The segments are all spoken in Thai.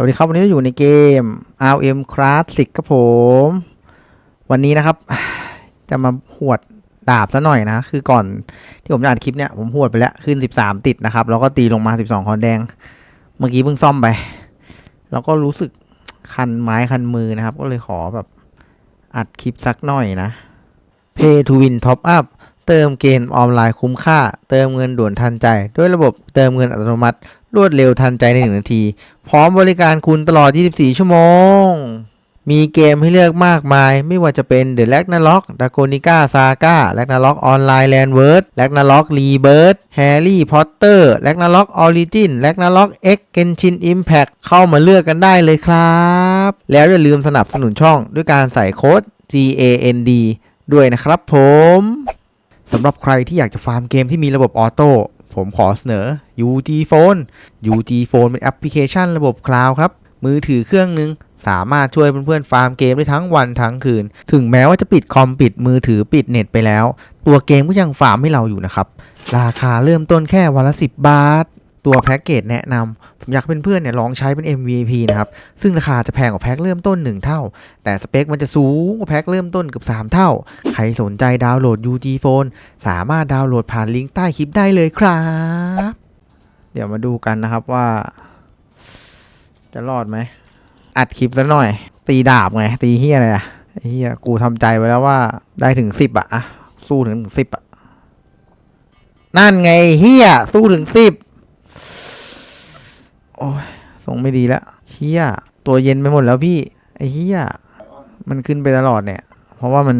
สวัสดีครับ วันนี้เราอยู่ในเกม RM Classic ครับผม วันนี้นะครับ จะมาหวดดาบซะหน่อยนะ คือก่อนที่ผมจะอัดคลิปเนี่ย ผมหวดไปแล้ว ขึ้น 13 ติดนะครับ แล้วก็ตีลงมา 12คอนแดง เมื่อกี้เพิ่งซ่อมไป แล้วก็รู้สึกคันไม้คันมือนะครับ ก็เลยขอแบบอัดคลิปสักหน่อยนะ Pay to Win Top Up เติมเกมออนไลน์คุ้มค่า เติมเงินด่วนทันใจ ด้วยระบบเติมเงินอัตโนมัติ รวดเร็วทันใจใน 1 นาที พร้อมบริการคุณตลอด 24 ชั่วโมง มีเกมให้เลือกมากมาย ไม่ว่าจะเป็น The r a g n a r o k d a g o n i c a Saga r a g n a r o k Online Landward r a g n a r o k Rebirth Harry Potter r a g n a r o k Origin r a g n a r o k X Genshin Impact เข้ามาเลือกกันได้เลยครับ แล้วอย่าลืมสนับสนุนช่องด้วยการใส่โค้ด GAND ด้วยนะครับผม สำหรับใครที่อยากจะฟาร์มเกมที่มีระบบออโต้ผมขอเสนอ UG Phone UG Phone เป็นแอปพลิเคชันระบบคลาวด์ครับ มือถือเครื่องหนึ่งสามารถช่วยเพื่อนๆฟาร์มเกมได้ทั้งวันทั้งคืน ถึงแม้ว่าจะปิดคอมปิดมือถือปิดเน็ตไปแล้ว ตัวเกมก็ยังฟาร์มให้เราอยู่นะครับ ราคาเริ่มต้นแค่วันละ 10 บาท ตัวแพ็กเกจแนะนำผมอยากให้เพื่อนๆเนี่ยลองใช้เป็น MVP นะครับ ซึ่งราคาจะแพงกว่าแพ็คเริ่มต้น 1 เท่า แต่สเปคมันจะสูงกว่าแพ็คเริ่มต้นเกือบ3 เท่า ใครสนใจดาวน์โหลด UG Phone สามารถดาวน์โหลดผ่านลิงก์ใต้คลิปได้เลยครับ เดี๋ยวมาดูกันนะครับว่า จะรอดไหม อัดคลิปแล้วหน่อย ตีดาบไง ตีเฮียอะไรอะเฮียกูทำใจไว้แล้วว่าได้ถึงสิบอะสู้ถึงสิบอะนั่นไงเฮียสู้ถึงสิบ โอ้ยส่งไม่ดีแล้วเฮียตัวเย็นไปหมดแล้วพี่ไอ้เฮียมันขึ้นไปตลอดเนี่ย เพราะว่ามัน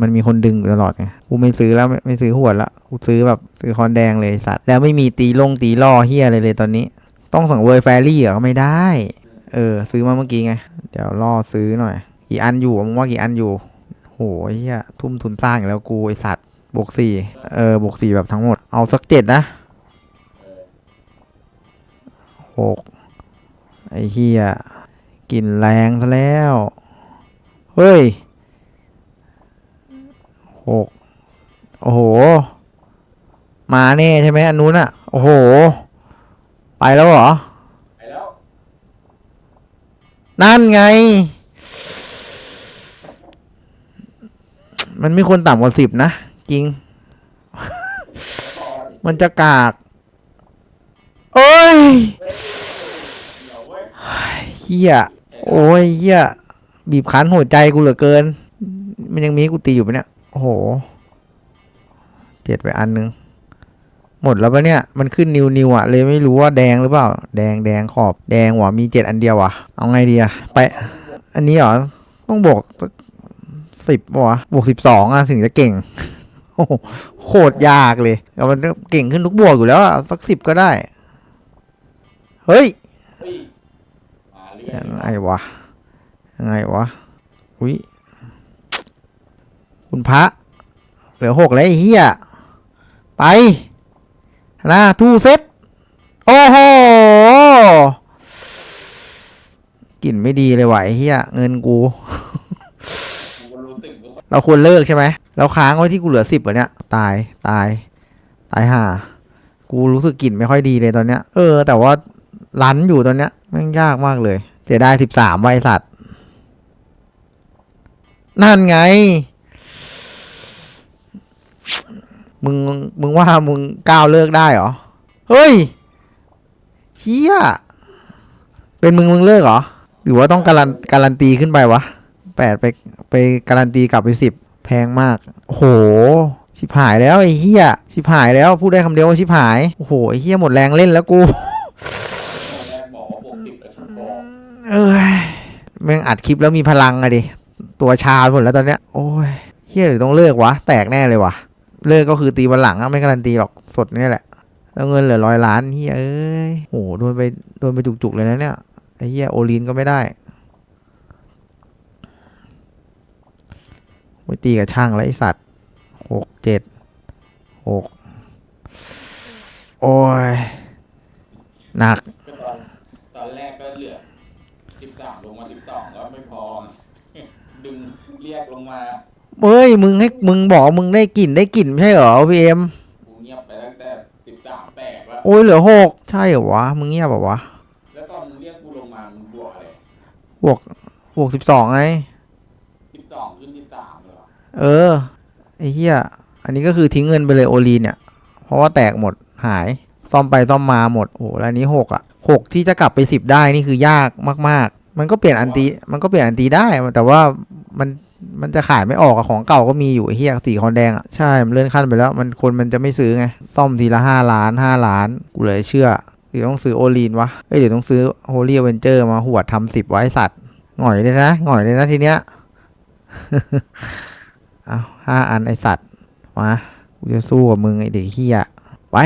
มันมีคนดึงตลอดไง กูไม่ซื้อแล้วไม่ไม่ซื้อหวดละ กูซื้อแบบซื้อคอนแดงเลยสัตว์ แล้วไม่มีตีลงตีล่อเฮียอะไรเลยตอนนี้ ต้องสั่งเวอร์แฟรี่เหรอไม่ได้ เออ ซื้อมาเมื่อกี้ไง เดี๋ยวล่อซื้อหน่อย กี่อันอยู่มึงว่ากี่อันอยู่ โหเฮียทุ่มทุนสร้างแล้วกูไอสัตว์บวกสี่เออบวกสี่แบบทั้งหมด เอาสักเจ็ดนะ หกไอ้เฮียกลิ่นแรงซะแล้ว เฮ้ยหกโอ้โห มาแน่ใช่ไหมอันนู้นอะโอ้โห ไปแล้วเหรอ ไปแล้ว นั่นไง มันไม่ควรต่ำกว่าสิบนะ จริง มันจะกาก โอ้ยเยวเว้ยเฮียโอ้ยเฮียบีบคั้นหัวใจกูเหลือเกิน มันยังมีกูตีอยู่ปะเนี่ย โอ้โห เจ็ดไปอันนึง หมดแล้วปะเนี่ย มันขึ้นนิวนิวอะเลยไม่รู้ว่าแดงหรือเปล่า แดงแดงขอบ แดงว่ะมีเจ็ดอันเดียวว่ะ เอาไงดีอะไป อันนี้เหรอ ต้องบวกสิบวะบวกสิบสองอะถึงจะเก่งโอ้โหโคตรยากเลยแต่มันเก่งขึ้นทุกบวกอยู่แล้วอะสักสิบก็ได้ เฮ้ยเฮ้ยมาเรื่อยยังไงวะยังไงวะอุ้ยคุณพระ เหลือหกแล้วไอ้เฮียไปหน้าทูเซตโอ้โหกลิ่นไม่ดีเลยว่ะไอ้เฮียเงินกูกูก็รู้สึกว่าเราควรเลิกใช่ไหม เราค้างไว้ที่กูเหลือสิบวะเนี่ยตายตาย ตายห่า กูรู้สึกกลิ่นไม่ค่อยดีเลยตอนเนี้ย เออ แต่ว่า รันอยู่ตอนเนี้ยแม่งยากมากเลย เสียดายสิบสามไวสัตว์ นั่นไง มึง มึงว่ามึงก้าวเลิกได้เหรอ เฮ้ยเฮียเป็นมึงมึงเลิกเหรอ หรือว่าต้องการันการันตีขึ้นไปวะแปดไปไปการันตีกลับไปสิบแพงมากโหชิบหายแล้วไอ้เหี้ยชิบหายแล้วพูดได้คำเดียวว่าชิบหาย โอ้โหไอ้เหี้ยหมดแรงเล่นแล้วกู ตอนแรกบอกว่าบวกสิบไปทุกบอก เอ้ยแม่งอัดคลิปแล้วมีพลังอะดิ ตัวชาหมดแล้วตอนเนี้ย โอ้ยเฮียหรือต้องเลิกวะ แตกแน่เลยวะเลิกก็คือตีวันหลังอะไม่การันตีหรอกสดนี่แหละ แล้วเงินเหลือร้อยล้านเฮียเอ้ยโอ้โหโดนไปโดนไปจุกๆเลยนะเนี่ยไอ้เฮียโอลีนก็ไม่ได้ไปตีกับช่างแล้วไอสัตว์หกเจ็ดหกโอ้ยหนัก ตอนแรกก็เหลือ สิบสามลงมาสิบสองก็ไม่พอ ดึงเรียกลงมาเฮ้ยมึงให้มึงบอกมึงได้กลิ่นได้กลิ่นไม่ใช่เหรอพีเอ็มกูเงียบไปตั้งแต่สิบสามแตกแล้วโอ้ยเหลือหกใช่เหรอวะมึงเงียบแบบวะแล้วตอนมึงเรียกกูลงมามันบวกอะไรบวกบวกสิบสองไงสิบสองขึ้นสิบสามเหรอเออไอ้เหี้ยอันนี้ก็คือทิ้งเงินไปเลยโอลีนเนี่ย เพราะว่าแตกหมดหายซ่อมไปซ่อมมาหมดโอ้โหแล้วอันนี้หกอะ หกที่จะกลับไปสิบได้นี่คือยากมาก ๆ มันก็เปลี่ยนอันตีมันก็เปลี่ยนอันตีได้ แต่ว่ามันมันจะขายไม่ออกอะของเก่าก็มีอยู่ไอ้เหี้ยสีคอนแดงอะใช่ มันเลื่อนขั้นไปแล้ว มันคนมันจะไม่ซื้อไง ซ่อมทีละห้าล้านห้าล้าน กูเลยเชื่อหรือต้องซื้อโอลีนวะเอ้ยเดี๋ยวต้องซื้อโฮลี่เวนเจอร์มาหวดทำสิบไว้สัตว์หง่อยเลยนะหง่อยเลยนะทีเนี้ยเอาห้าอันไอสัตว์มากูจะสู้กับมึงไอเด็กเฮียไป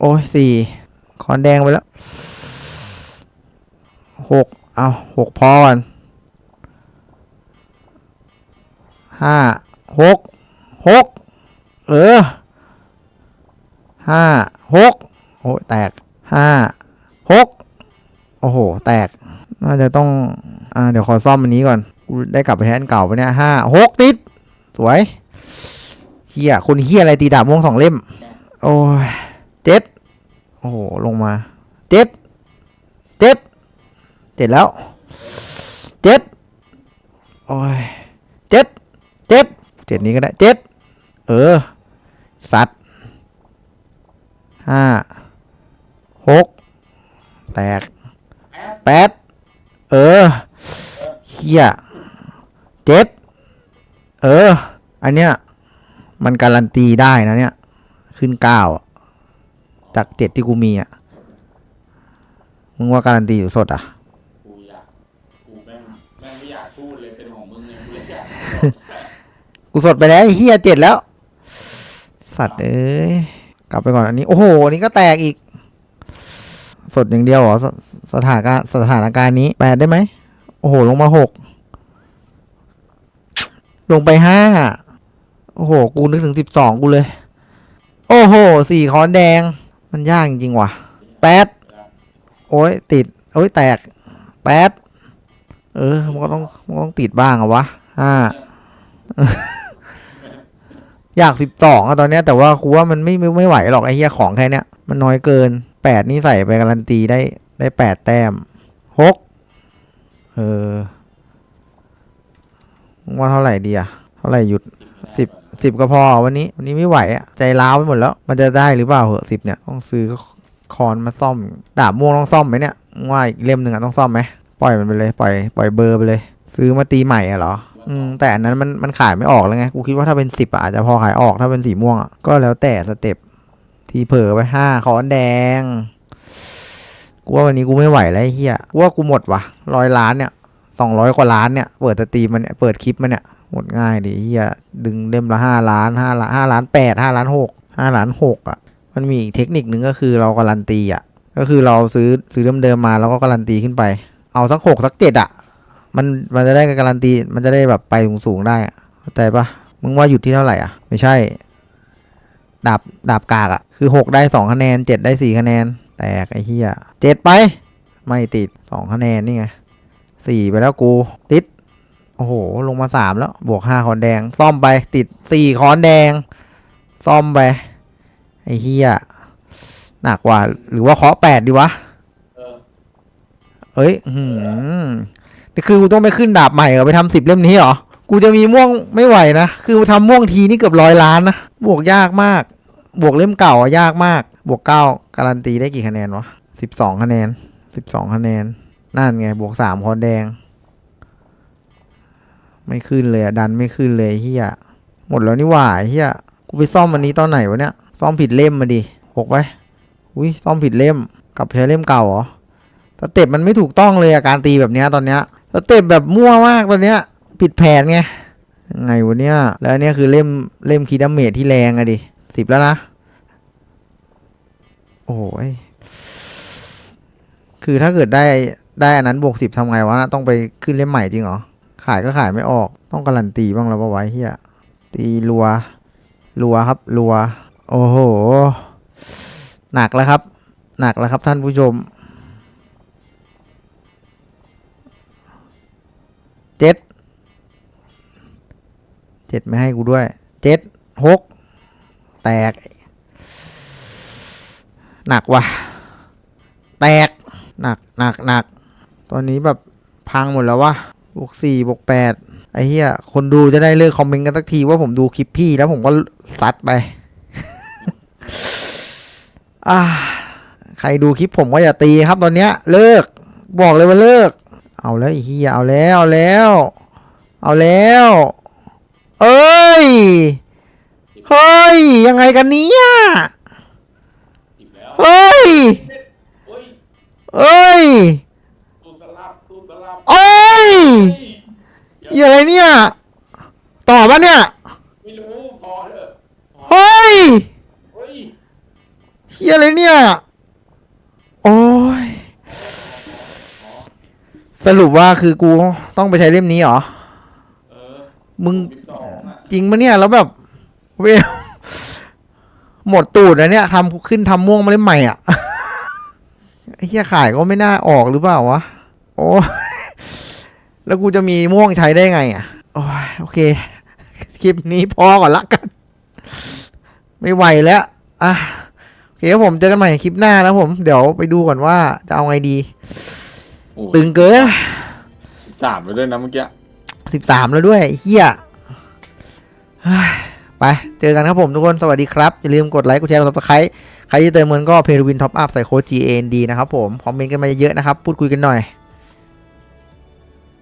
โอ้ยสี่คอนแดงไปแล้วหกเอาหกพอก่อนห้าหกหกเออห้าหกโอ้ยแตกห้าหกโอ้โห แตก น่าจะต้อง อ่า เดี๋ยวขอซ่อมอันนี้ก่อน ได้กลับไปแทนเก่าไปเนี่ยห้าหกติด สวยเฮียคนเฮียอะไรตีดาบม่วงสองเล่ม โอ้ย เจ็ดโอ้โห ลงมาเจ็ดเจ็ดเจ็ดแล้วเจ็ดโอ้ยเจ็ดเจ็ดเจ็ดนี้ก็ได้เจ็ดเออ สัตว์ห้าหกแตกแป๊บแปดเออเฮียเจ็ดเออ อันเนี้ย มันการันตีได้นะเนี่ย ขึ้นเก้าอะ จากเจ็ดที่กูมีอะ มึงว่าการันตีอยู่สดอะ กูอยากกูแม่งแม่งไม่อยากพูดเลยเป็นของมึงไงกูเลยอยากกูสดไปแล้วไอ้เฮียเจ็ดแล้ว สัตว์เอ้ย กลับไปก่อนอันนี้ โอ้โหอันนี้ก็แตกอีก สดอย่างเดียวเหรอสสถานการณ์สถานการณ์นี้แปดได้ไหม โอ้โห ลงมาหก ลงไปห้า โอ้โห กูนึกถึงสิบสองกูเลย โอ้โห สี่คอนแดง มันยากจริงว่ะแปดโอ้ยติด โอ้ยแตกแปดเออ มันก็ต้องมันก็ต้องติดบ้างอะวะห้าอยากสิบสองอะตอนเนี้ยแต่ว่ากูว่ามันไม่ไม่ไม่ไหวหรอกไอ้เหี้ยของแค่เนี้ยมันน้อยเกินแปดนี่ใส่ไปการันตีได้ได้แปดแต้มหกเออมึงว่าเท่าไหร่ดีอะเท่าไหร่หยุด สิบสิบก็พอวันนี้วันนี้ไม่ไหวอะใจร้าวไปหมดแล้ว มันจะได้หรือเปล่าเหอะสิบเนี่ยต้องซื้อคอนมาซ่อม ดาบม่วงต้องซ่อมไหมเนี่ยงว่าอีกเล่มหนึ่งอะต้องซ่อมไหมปล่อยมันไปเลยปล่อยปล่อยเบอร์ไปเลย ซื้อมาตีใหม่อะเหรออืมแต่อันนั้นมันมันขายไม่ออกแล้วไงกูคิดว่าถ้าเป็นสิบอาจจะพอขายออกถ้าเป็นสีม่วงอะก็แล้วแต่สเต็ปที่เผลอไปห้าคอนแดงกูว่าวันนี้กูไม่ไหวแล้วเฮียกูว่ากูหมดว่ะร้อยล้านเนี่ยสองร้อยกว่าล้านเนี่ย เปิดสตรีมมันเนี่ย เปิดคลิปมันเนี่ย หมดง่ายดิเฮียดึงเล่มละห้าล้านห้าล้านห้าล้านแปดห้าล้านหกห้าล้านหกอะ มันมีอีกเทคนิคนึงก็คือเราการันตีอะ ก็คือเราซื้อซื้อเดิมๆมาแล้วก็การันตีขึ้นไป เอาสักหกสักเจ็ดอะ มันมันจะได้การันตีมันจะได้แบบไปสูงๆได้อะเข้าใจปะมึงว่าหยุดที่เท่าไหร่อะ ไม่ใช่ดาบดาบกากอะ คือหกได้สองคะแนนเจ็ดได้สี่คะแนน แตกไอ้เหี้ยเจ็ดไป ไม่ติดสองคะแนนนี่ไงสี่ไปแล้วกู ติด โอ้โห ลงมาสามแล้ว บวกห้าคอนแดง ซ่อมไปติดสี่คอนแดง ซ่อมไป ไอ้เหี้ยหนักกว่า หรือว่าเคาะแปดดีวะ เออเอ้ยอื้อหือนี่คือกูต้องไปขึ้นดาบใหม่เหรอไปทำสิบเล่มนี้เหรอ กูจะมีม่วงไม่ไหวนะ คือทำม่วงทีนี่เกือบร้อยล้านนะ บวกยากมาก บวกเล่มเก่าอะยากมาก บวกเก้าการันตีได้กี่คะแนนวะสิบสองคะแนนสิบสองคะแนน นั่นไง บวกสามคอนแดง ไม่ขึ้นเลยดันไม่ขึ้นเลยเฮียหมดแล้วนี่หว่าเฮียกูไปซ่อมอันนี้ตอนไหนวะเนี่ยซ่อมผิดเล่มมาดิหกไปอุ้ยซ่อมผิดเล่มกลับใช้เล่มเก่าเหรอสเต็ปมันไม่ถูกต้องเลยอะการตีแบบเนี้ยตอนเนี้ยสเต็ปแบบมั่วมากตอนเนี้ยผิดแผนไงไงวะเนี้ยแล้วเนี้ยคือเล่มเล่มคีดาเมจที่แรงอะดิสิบแล้วนะโอ้ยคือถ้าเกิดได้ได้อันนั้นบวกสิบทำไงวะนะต้องไปขึ้นเล่มใหม่จริงเหรอ ขายก็ขายไม่ออก ต้องการันตีบ้างแล้วปะไว้เฮียตีรัว รัวครับ รัว โอ้โห หนักแล้วครับ หนักแล้วครับท่านผู้ชมเจ็ดเจ็ดไม่ให้กูด้วยเจ็ดหกแตก หนักว่ะ แตก หนักหนักหนักตอนนี้แบบพังหมดแล้ววะ บวกสี่บวกแปดไอ้เหี้ยคนดูจะได้เลิกคอมเมนต์กันสักทีว่าผมดูคลิปพี่แล้วผมก็ซัดไปอ่าใครดูคลิปผมก็อย่าตีครับตอนเนี้ย เลิก บอกเลยว่าเลิก เอาแล้วไอ้เหี้ยเอาแล้วเอาแล้ว เอาแล้ว เอ้ยเฮ้ยยังไงกันเนี่ยเฮ้ย โอ้ย เอ้ย ตูดกระลับตูดกระลับ เอ้ย เฮ้ย เหี้ยอะไรเนี่ย ต่อ ปะเนี่ย ไม่รู้พอเถอะพอเฮ้ยเฮ้ยเฮียอะไรเนี่ย โอ้ย สรุปว่าคือกูต้องไปใช้เล่มนี้เหรอ เออมึงสิบสองอะจริงปะเนี่ย แล้วแบบเวลหมดตูดนะเนี่ยทำขึ้นทำม่วงมาเล่มใหม่อะ ไอ้เฮียขายก็ไม่น่าออกหรือเปล่าวะ โอ้ยแล้วกูจะมีม่วงใช้ได้ไงอะ โอ้ยโอเค คลิปนี้พอก่อนละกัน ไม่ไหวแล้วอะโอเคครับผมเจอกันใหม่คลิปหน้านะผม เดี๋ยวไปดูก่อนว่าจะเอาไงดี โอ้ยตึงเกินสามไปด้วยนะเมื่อกี้ สิบสามแล้วด้วยไอ้เฮียเฮ้ยไป เจอกันครับผมทุกคนสวัสดีครับ อย่าลืมกดไลค์กดแชร์กดซับสไครต์ใครที่เติมเงินก็เพย์วินท็อปอัพใส่โค้ด G A N D นะครับผม คอมเมนต์กันมาเยอะๆนะครับ พูดคุยกันหน่อย